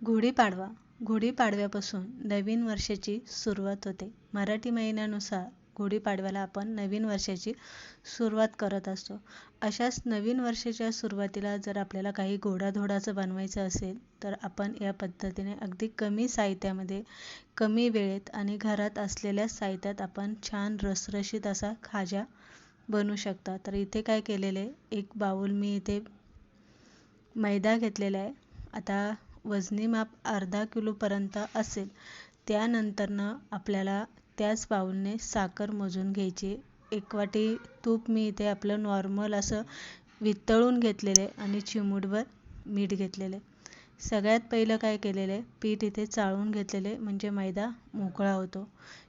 गुढीपाडवा गुढीपाडव्यापासून नवीन वर्षाची सुरुवात होते. मराठी महिन्यानुसार गुढीपाडव्याला आपण नवीन वर्षाची सुरुवात करत असतो. अशाच नवीन वर्षाच्या सुरुवातीला जर आपल्याला काही गोडाधोडाचं बनवायचं असेल तर आपण या पद्धतीने अगदी कमी साहित्यामध्ये कमी वेळेत आणि घरात असलेल्या साहित्यात आपण छान रसरशीत असा खाजा बनवू शकता. तर इथे काय केलेले एक बाऊल मी इथे मैदा घेतलेला आहे. आता वजनी माप अर्धा किलोपर्यंत असेल. त्यानंतरनं आपल्याला त्याच बाऊलने साखर मोजून घ्यायची. एक वाटी तूप मी इथे आपलं नॉर्मल असं वितळून घेतलेले आणि चिमूटभर मीठ घेतलेले. सगळ्यात पहिलं काय केलेलं? आहे पीठ इथे चाळून घेतलेले म्हणजे मैदा मोकळा होतो.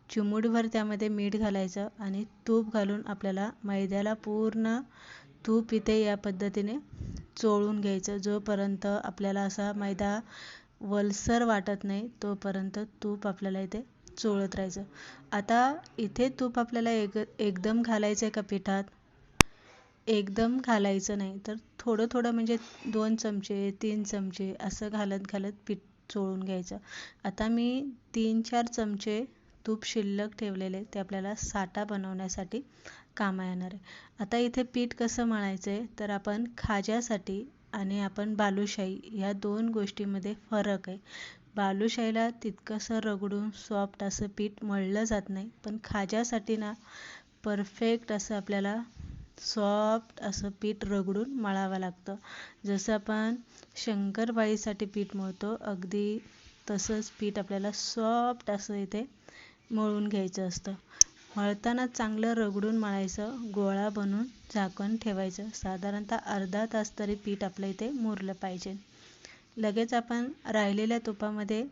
चिमूटभर त्यामध्ये मीठ घालायचं आणि तूप घालून आपल्याला मैद्याला पूर्ण तूप इथे या पद्धतीने चोळून घ्यायचं. जोपर्यंत आपल्याला असा मैदा वलसर वाटत नाही तोपर्यंत तूप आपल्याला इथे चोळत राहायचं. आता इथे तूप आपल्याला एक एकदम घालायचं आहे का पिठात. एकदम घालायचं नाही तर थोडं थोडं म्हणजे दोन चमचे तीन चमचे असं घालत घालत पीठ चोळून घ्यायचं. आता मी तीन चार चमचे तूप शिल्लक ठेवलेले ते आपल्याला साठा बनवण्यासाठी कामा येणार आहे. आता इथे पीठ कसं मळायचं आहे तर आपण खाज्यासाठी आणि आपण बालुशाही ह्या दोन गोष्टीमध्ये फरक आहे. बालुशाहीला तितकंसं रगडून सॉफ्ट असं पीठ मळलं जात नाही पण खाज्यासाठी ना परफेक्ट असं आपल्याला सॉफ्ट असं पीठ रगडून मळावं लागतं. जसं आपण शंकरपाळीसाठी पीठ मळतो अगदी तसंच पीठ आपल्याला सॉफ्ट असं इथे मळून घ्यायचं असतं. मळताना चांगलं रगडून मळायचं गोळा बनवून झाकण ठेवायचं. साधारणतः अर्धा तास तरी पीठ आपलं इथे मुरलं पाहिजे. लगेच आपण राहिलेल्या तुपामध्ये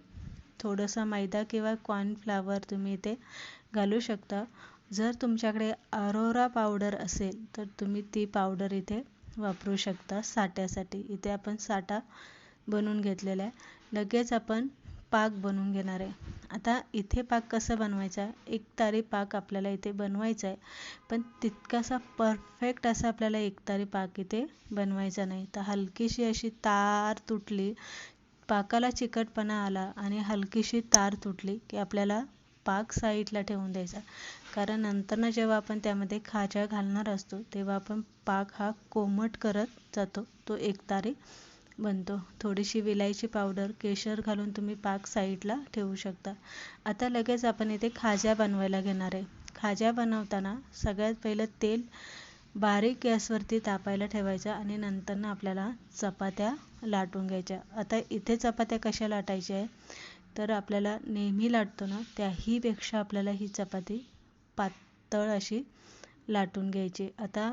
थोडंसं मैदा किंवा कॉर्नफ्लावर तुम्ही इथे घालू शकता. जर तुमच्याकडे अरोरा पावडर असेल तर तुम्ही ती पावडर इथे वापरू शकता साठ्यासाठी. इथे आपण साठा बनवून घेतलेला आहे. लगेच आपण पाक बनवून घेणार आहे. आता इथे पाक कसं बनवायचा? एक तारी पाक आपल्याला इथे बनवायचा आहे पण तितकासा परफेक्ट असा आपल्याला एक तारी पाक इथे बनवायचा नाही. तर हलकीशी अशी तार तुटली पाकाला चिकटपणा आला आणि हलकीशी तार तुटली की आपल्याला पाक साईडला ठेवून द्यायचा. कारण नंतरनं जेव्हा आपण त्यामध्ये खाजा घालणार असतो तेव्हा आपण पाक हा कोमट करत जातो. तो एकतारी बनतो. थोडीशी विलायची पावडर केशर घालून तुम्ही पाक साईडला ठेवू शकता. आता लगेच आपण इथे खाज्या बनवायला घेणार आहे. खाज्या बनवताना सगळ्यात पहिलं तेल बारीक गॅसवरती तापायला ठेवायचं आणि नंतर आपल्याला चपात्या लाटून घ्यायच्या. आता इथे चपात्या कशा लाटायच्या आहे? तर आपल्याला नेहमी लाटतो ना त्याहीपेक्षा आपल्याला ही चपाती पातळ अशी लाटून घ्यायची. आता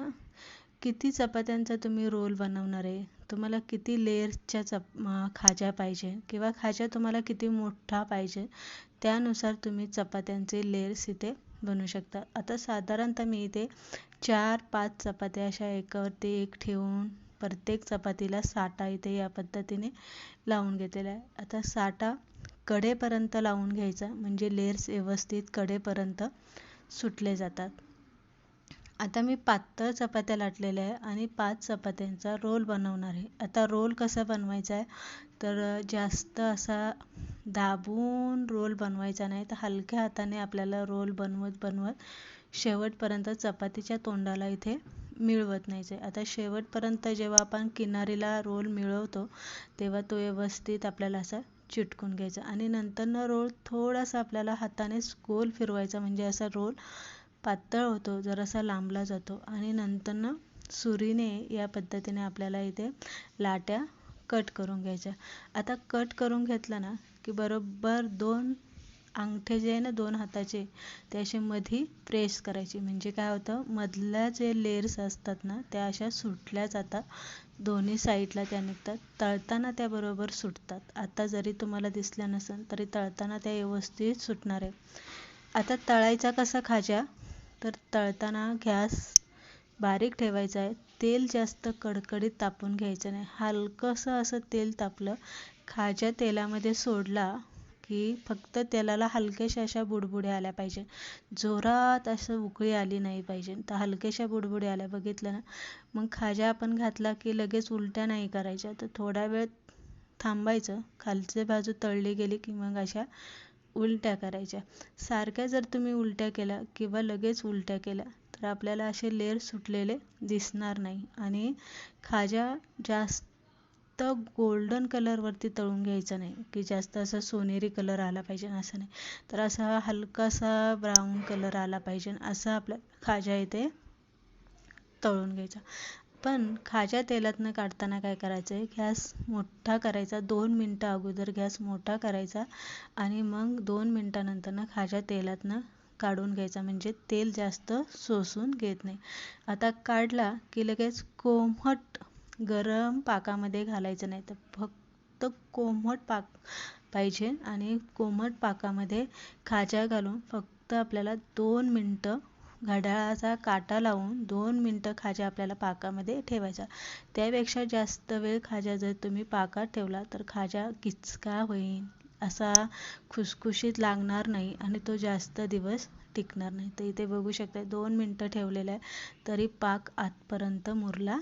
किती चपात्यांचा तुम्ही रोल बनवणार आहे? तुम्हाला किती लेअर्सच्या चप खाज्या पाहिजे किंवा खाज्या तुम्हाला किती मोठा पाहिजे त्यानुसार तुम्ही चपात्यांचे लेअर्स इथे बनवू शकता. आता साधारणतः मी इथे चार पाच चपात्या अशा एकावरती एक ठेवून प्रत्येक चपातीला साठा इथे या पद्धतीने लावून घेतलेला आहे. आता साठा कडेपर्यंत लावून घ्यायचा म्हणजे लेअर्स व्यवस्थित कडेपर्यंत सुटले जातात. आता मी पातळ चपात्या लाटलेल्या आहे आणि पाच चपात्यांचा रोल बनवणार आहे. आता रोल कसा बनवायचा आहे? तर जास्त असा दाबून रोल बनवायचा नाही. तर हलक्या हाताने आपल्याला रोल बनवत बनवत शेवटपर्यंत चपातीच्या तोंडाला इथे मिळवत न्यायचं आहे आता शेवटपर्यंत जेव्हा आपण किनारीला रोल मिळवतो तेव्हा तो व्यवस्थित आपल्याला असा चिटकून घ्यायचा. आणि नंतरनं रोल थोडासा आपल्याला हातानेच गोल फिरवायचा म्हणजे असा रोल पातळ होतो जरासा लांबला जातो आणि नंतरनं सुरीने या पद्धतीने आपल्याला इथे लाट्या कट करून घ्यायच्या. आता कट करून घेतलं ना की बरोबर दोन अंगठे जे आहे ना दोन हाताचे ते असे मधी प्रेस करायचे. म्हणजे काय होतं मधल्या जे लेअर्स असतात ना त्या अशा सुटल्या जातात. दोन्ही साईडला त्या निघतात. तळताना त्या बरोबर सुटतात. आता जरी तुम्हाला दिसल्या नसेल तरी तळताना त्या व्यवस्थित सुटणार आहे. आता तळायचा कसा खाजा? तर तळताना गॅस बारीक ठेवायचा आहे. तेल जास्त कडकडीत तापून घ्यायचं नाही. हलकंसं असं तेल तापलं खाज्या तेलामध्ये सोडला की फक्त तेलाला हलक्याशा अशा बुडबुड्या आल्या पाहिजे. जोरात असं उकळी आली नाही पाहिजे. तर हलक्याशा बुडबुड्या आल्या. बघितलं ना? मग खाज्या आपण घातला की लगेच उलट्या नाही करायच्या. तर थोडा वेळ थांबायचं. खालची बाजू तळली गेली की मग अशा उलट्या करायच्या. सारख्या जर तुम्ही उलट्या केल्या किंवा लगेच उलट्या केल्या तर आपल्याला असे लेअर सुटलेले दिसणार नाही. आणि खाजा जास्त गोल्डन कलरवरती तळून घ्यायचा नाही की जास्त असा सोनेरी कलर आला पाहिजे असं नाही. तर असा हलकासा ब्राऊन कलर आला पाहिजे असं आपल्या खाजा इथे तळून घ्यायचा. पण खाज्या तेलातनं काढताना काय करायचं आहे गॅस मोठा करायचा दोन मिनटं अगोदर गॅस मोठा करायचा आणि मग दोन मिनटानंतरनं खाज्या तेलातनं काढून घ्यायचा. म्हणजे तेल जास्त सोसून घेत नाही. आता काढला की लगेच कोमट गरम पाकामध्ये घालायचं नाही तर फक्त कोमट पाक पाहिजे आणि कोमट पाकामध्ये खाज्या घालून फक्त आपल्याला दोन मिनटं घड्याळाचा काटा लावून दोन मिनटं खाजा आपल्याला पाकामध्ये ठेवायचा त्यापेक्षा जास्त वेळ खाजा जर तुम्ही पाकात ठेवला तर खाजा किचका होईल असा खुसखुशीत लागणार नाही आणि तो जास्त दिवस टिकणार नाही. तर इथे बघू शकता दोन मिनटं ठेवलेलं आहे तरी पाक आतपर्यंत मुरला